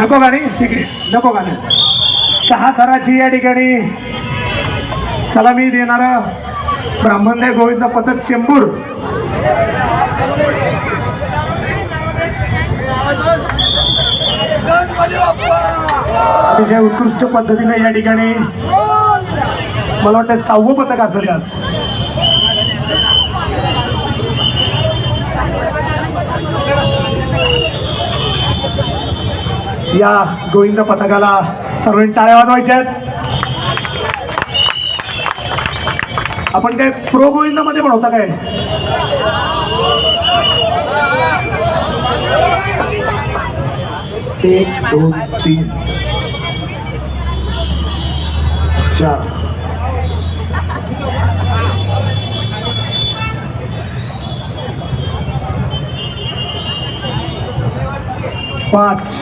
नको गाणी ठीक आहे. नको गाणी. सहा थराची या ठिकाणी सलामी देणारा ब्राह्मणदेव गोविंद पथक चेंबूर. अतिशय उत्कृष्ट पद्धतीने या ठिकाणी मला वाटतं सहावं पथक असेल आज या गोविंद पथकाला सर्वांनी टाळ्या वाजवायच्या आहेत. आपण काय प्रो गोविंदमध्ये पण होता काय? एक दोन तीन. चार पाच.